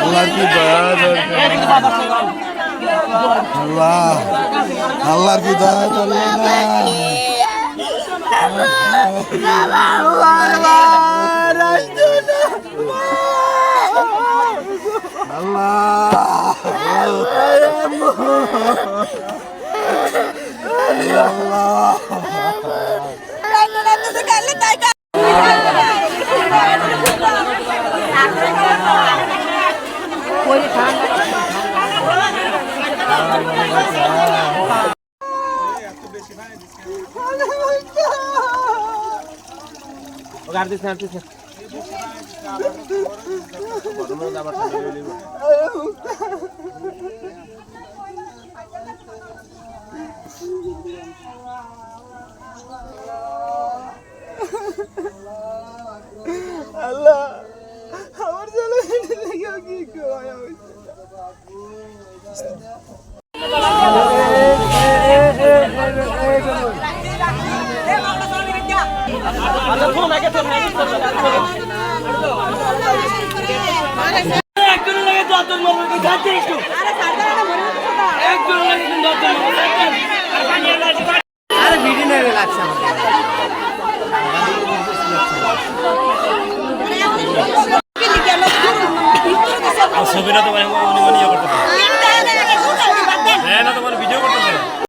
আল্লাহ কি দয়া দরকার আল্লাহ আল্লাহর কি দয়া দরকার না আল্লাহ আর ভিডিও লাগছে ছবিটা তো মানে উনি মানে ইয়ে করতে হ্যাঁ না তোমার